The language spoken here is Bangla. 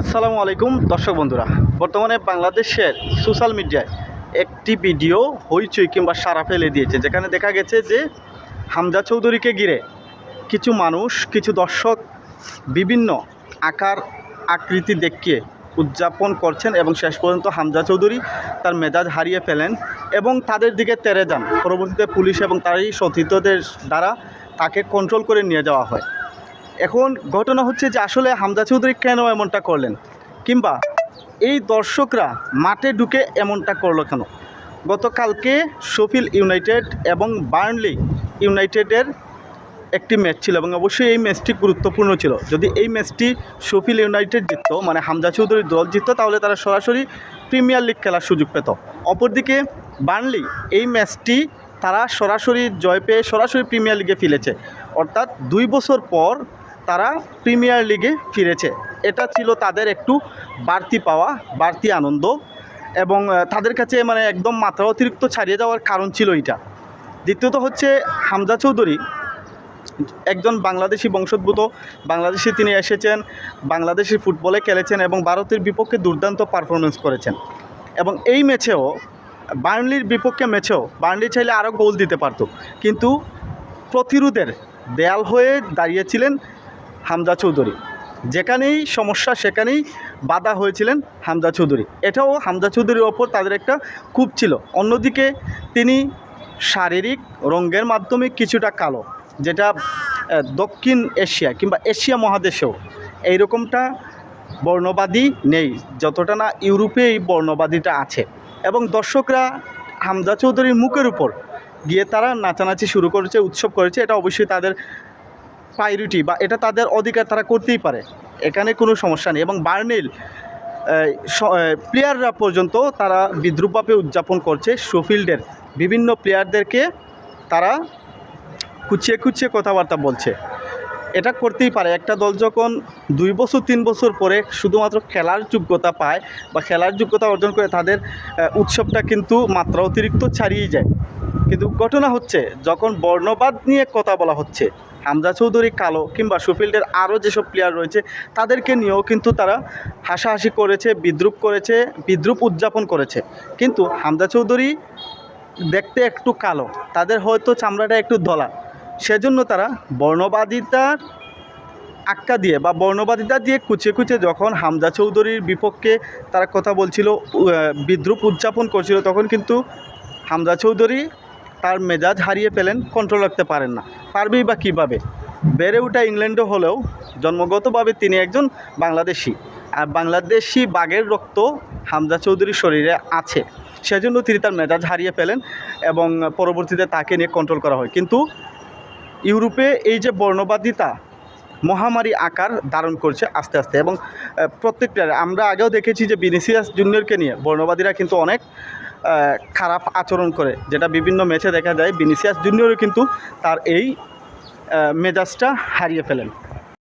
আসসালামু আলাইকুম, দর্শক বন্ধুরা। বর্তমানে বাংলাদেশের সোশ্যাল মিডিয়ায় একটি ভিডিও, হইচই কিংবা সারা ফেলে দিয়েছে, যেখানে দেখা গেছে যে হামজা চৌধুরীকে ঘিরে কিছু মানুষ, কিছু দর্শক বিভিন্ন আকার আকৃতি দেখিয়ে উদযাপন করছেন এবং শেষ পর্যন্ত হামজা চৌধুরী তার মেজাজ হারিয়ে ফেলেন এবং তাদের দিকে তেরে যান। পরবর্তীতে পুলিশ এবং তারই সতীর্থদের দ্বারা তাকে কন্ট্রোল করে নিয়ে যাওয়া হয়। এখন ঘটনা হচ্ছে যে আসলে হামজা চৌধুরী কেন এমনটা করলেন? কিংবা এই দর্শকরা মাঠে ঢুকে এমনটা করল কেন? গতকালকে শফিল ইউনাইটেড এবং বার্নলি ইউনাইটেডের একটি ম্যাচ ছিল এবং অবশ্যই এই ম্যাচটি গুরুত্বপূর্ণ ছিল। যদি এই ম্যাচটি শফিল ইউনাইটেড জিততো মানে হামজা চৌধুরীর দল জিততো, তাহলে তারা সরাসরি প্রিমিয়ার লিগ খেলার সুযোগ পেত। অপরদিকে বার্নলি এই ম্যাচটি তারা সরাসরি জয় পেয়ে সরাসরি প্রিমিয়ার লিগে ফিরেছে। অর্থাৎ দুই বছর পর তারা প্রিমিয়ার লিগে ফিরেছে। এটা ছিল তাদের একটু বাড়তি পাওয়া, বাড়তি আনন্দ এবং তাদের কাছে মানে একদম মাত্রা অতিরিক্ত ছাড়িয়ে যাওয়ার কারণ ছিল এটা দ্বিতীয়ত হচ্ছে হামজা চৌধুরী, একজন বাংলাদেশি বংশোদ্ভূত, বাংলাদেশে তিনি এসেছেন বাংলাদেশি ফুটবলে খেলেছেন এবং ভারতের বিপক্ষে দুর্দান্ত পারফরমেন্স করেছেন। এবং এই ম্যাচেও, বার্নলির বিপক্ষে ম্যাচেও, বার্নলি চাইলে আরও গোল দিতে পারত। কিন্তু প্রতিরোধের দেয়াল হয়ে দাঁড়িয়েছিলেন হামজা চৌধুরী। যেখানেই সমস্যা, সেখানেই বাধা হয়েছিলেন হামজা চৌধুরী। এটাও হামজা চৌধুরীর ওপর তাদের একটা কূপ ছিল। অন্যদিকে তিনি শারীরিক রঙের মাধ্যমে কিছুটা কালো, যেটা দক্ষিণ এশিয়া কিংবা এশিয়া মহাদেশেও এইরকমটা বর্ণবাদী নেই, যতটা না ইউরোপে এই বর্ণবাদীটা আছে। এবং দর্শকরা হামজা চৌধুরীর মুখের উপর গিয়ে তারা নাচানাচি শুরু করেছে, উৎসব করেছে। এটা অবশ্যই তাদের প্রায়োরিটি বা এটা তাদের অধিকার তারা করতেই পারে। এখানে কোনো সমস্যা নেই এবং বার্নিল প্লেয়াররা পর্যন্ত তারা বিদ্রুপভাবে উদযাপন করছে। শোফিল্ডের বিভিন্ন প্লেয়ারদেরকে তারা কুচিয়ে কুচিয়ে কথাবার্তা বলছে। এটা করতেই পারে। একটা দল যখন দুই বছর, তিন বছর পরে শুধুমাত্র খেলার যোগ্যতা পায় বা খেলার যোগ্যতা অর্জন করে তাদের উৎসবটা কিন্তু মাত্রা অতিরিক্ত ছাড়িয়ে যায়। কিন্তু ঘটনা হচ্ছে, যখন বর্ণবাদ নিয়ে কথা বলা হচ্ছে। হামজা চৌধুরী কালো কিংবা সুফিল্ডের আরও যেসব প্লেয়ার রয়েছে, তাদেরকে নিয়েও কিন্তু তারা হাসাহাসি করেছে, বিদ্রুপ করেছে, বিদ্রুপ উদযাপন করেছে। কিন্তু হামজা চৌধুরী দেখতে একটু কালো, তাদের হয়তো চামড়াটা একটু ধলা। সেজন্য তারা বর্ণবাদিতার আক্কা দিয়ে বা বর্ণবাদিতা দিয়ে কুচিয়ে কুচিয়ে যখন হামজা চৌধুরীর বিপক্ষে তারা কথা বলছিল বিদ্রুপ উদযাপন করছিল, তখন কিন্তু হামজা চৌধুরী তার মেজাজ হারিয়ে ফেলেন কন্ট্রোল রাখতে পারেন না। পারবেই বা কীভাবে? বেড়ে ওঠা ইংল্যান্ডে হলেও জন্মগতভাবে তিনি একজন বাংলাদেশি। আর বাংলাদেশি বাঘের রক্ত হামজা চৌধুরীর শরীরে আছে। সেজন্য তিনি তার মেজাজ হারিয়ে ফেলেন এবং পরবর্তীতে তাকে নিয়ে কন্ট্রোল করা হয়। কিন্তু ইউরোপে এই যে বর্ণবাদিতা মহামারী আকার ধারণ করছে আস্তে আস্তে এবং প্রত্যেকটা, আমরা আগেও দেখেছি যে বিনিসিয়াস জুনিয়রকে নিয়ে বর্ণবাদীরা কিন্তু অনেক খারাপ আচরণ করে, যেটা বিভিন্ন ম্যাচে দেখা যায় বিনিসিয়াস জুনিয়রও কিন্তু তার এই মেজাজটা হারিয়ে ফেলেন।